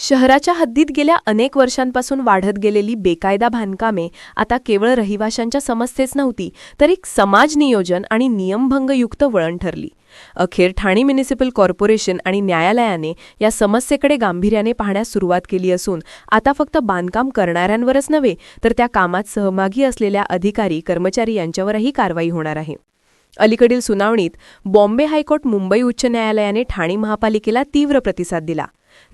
शहराच्या हद्दीत गेल्या अनेक वर्षांपासून वाढत गेलेली बेकायदा बांधकामे आता केवळ रहिवाशांच्या समस्येच नव्हती तर एक समाज नियोजन आणि नियमभंगयुक्त वळण ठरली. अखेर ठाणे म्युनिसिपल कॉर्पोरेशन आणि न्यायालयाने या समस्येकडे गांभीर्याने पाहण्यास सुरुवात केली असून आता फक्त बांधकाम करणाऱ्यांवरच नव्हे तर त्या कामात सहभागी असलेल्या अधिकारी कर्मचारी यांच्यावरही कारवाई होणार आहे. अलीकडील सुनावणीत बॉम्बे हायकोर्ट मुंबई उच्च न्यायालयाने ठाणे महापालिकेला तीव्र प्रतिसाद दिला.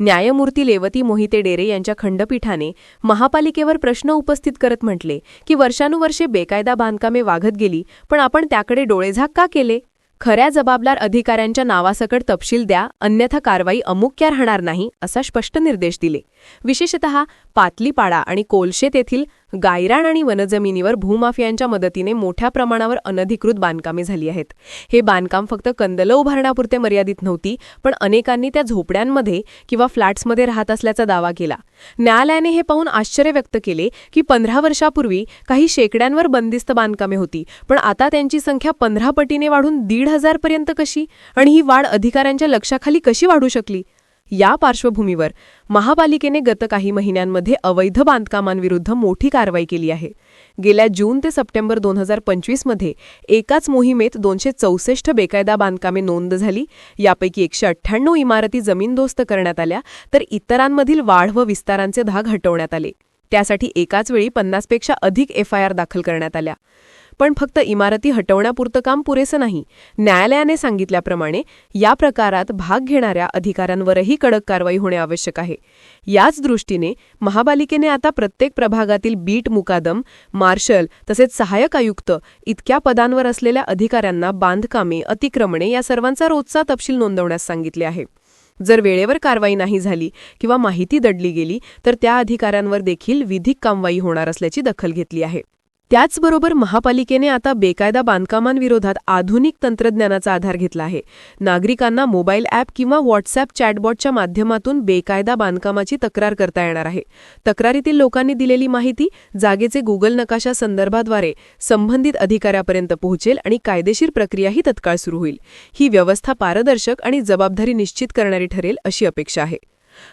न्यायमूर्ती लेवती मोहिते डेरे यांच्या खंडपीठाने महापालिकेवर प्रश्न उपस्थित करत म्हटले की वर्षानुवर्षे बेकायदा बांधकामे वाघत गेली पण आपण त्याकडे डोळेझाक का केले? खऱ्या जबाबदार अधिकाऱ्यांच्या नावासकट तपशील द्या अन्यथा कारवाई अमुक्या राहणार नाही असा स्पष्ट निर्देश दिले. विशेषतः पातलीपाडा आणि कोलशेत येथील गायराण आणि वनजमिनीवर भूमाफियांच्या मदतीने मोठ्या प्रमाणावर अनधिकृत बांधकामे झाली आहेत. हे बांधकाम फक्त कंदलं उभारण्यापुरते मर्यादित नव्हती पण अनेकांनी त्या झोपड्यांमध्ये किंवा फ्लॅट्समध्ये राहत असल्याचा दावा केला. न्यायालयाने हे पाहून आश्चर्य व्यक्त केले की पंधरा वर्षापूर्वी काही शेकड्यांवर बंदिस्त बांधकामे होती पण आता त्यांची संख्या पंधरा पटीने वाढून दीड हजारपर्यंत कशी? आणि ही वाढ अधिकाऱ्यांच्या लक्षाखाली कशी वाढू शकली? या पार्श्वभूमीवर महापालिकेने गत काही महिन्यांमध्ये अवैध बांधकामांविरुद्ध मोठी कारवाई केली आहे. गेल्या जून ते सप्टेंबर दोन हजार पंचवीसमध्ये एकाच मोहिमेत दोनशे चौसष्ट बेकायदा बांधकामे नोंद झाली यापैकी एकशे अठ्ठ्याण्णव इमारती जमीनदोस्त करण्यात आल्या तर इतरांमधील वाढ व विस्तारांचे धाग हटवण्यात आले. त्यासाठी एकाच वेळी पन्नासपेक्षा अधिक एफआयआर दाखल करण्यात आल्या. पण फक्त इमारती हटवण्यापुरतं काम पुरेसं नाही. न्यायालयाने सांगितल्याप्रमाणे या प्रकारात भाग घेणाऱ्या अधिकाऱ्यांवरही कडक कारवाई होणे आवश्यक आहे. याच दृष्टीने महापालिकेने आता प्रत्येक प्रभागातील बीट मुकादम मार्शल तसेच सहाय्यक आयुक्त इतक्या पदांवर असलेल्या अधिकाऱ्यांना बांधकामे अतिक्रमणे या सर्वांचा रोजचा तपशील नोंदवण्यास सांगितले आहे. जर वेळेवर कारवाई नाही झाली किंवा माहिती दडली गेली तर त्या अधिकाऱ्यांवर देखील विधिक कामवाई होणार असल्याची दखल घेतली आहे. त्याचबरोबर महापालिकेने आता बेकायदा बांधकामांविरोधात आधुनिक तंत्रज्ञानाचा आधार घेतला आहे. नागरिकांना मोबाईल ॲप किंवा व्हॉट्सॲप चॅटबॉटच्या माध्यमातून बेकायदा बांधकामाची तक्रार करता येणार आहे. तक्रारीतील लोकांनी दिलेली माहिती जागेचे गुगल नकाशा संदर्भाद्वारे संबंधित अधिकाऱ्यापर्यंत पोहोचेल आणि कायदेशीर प्रक्रियाही तत्काळ सुरू होईल. ही व्यवस्था पारदर्शक आणि जबाबदारी निश्चित करणारी ठरेल अशी अपेक्षा आहे.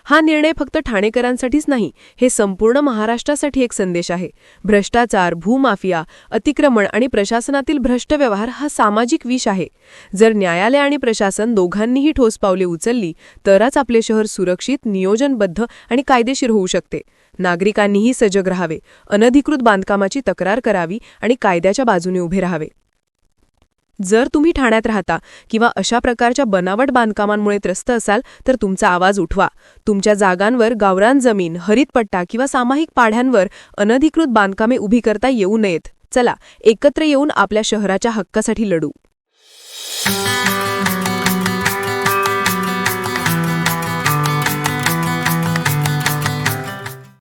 हा निर्णय फक्त ठाणेकरांसाठीच नाही हे संपूर्ण महाराष्ट्रासाठी एक संदेश आहे. भ्रष्टाचार भूमाफिया अतिक्रमण आणि प्रशासनातील भ्रष्ट व्यवहार हा सामाजिक विष आहे. जर न्यायालय आणि प्रशासन दोघांनीही ठोस पावले उचलली तरच आपले शहर सुरक्षित नियोजनबद्ध आणि कायदेशीर होऊ शकते. नागरिकांनीही सजग राहावे. अनधिकृत बांधकामाची तक्रार करावी आणि कायद्याच्या बाजूने उभे राहावे. जर तुम्ही ठाण्यात राहता किंवा अशा प्रकारच्या बनावट बांधकामांमुळे त्रस्त असाल तर तुमचा आवाज उठवा. तुमच्या जागांवर गावरान जमीन हरितपट्टा किंवा सामायिक पाढ्यांवर अनधिकृत बांधकामे उभी करता येऊ नयेत. चला एकत्र येऊन आपल्या शहराच्या हक्कासाठी लढू.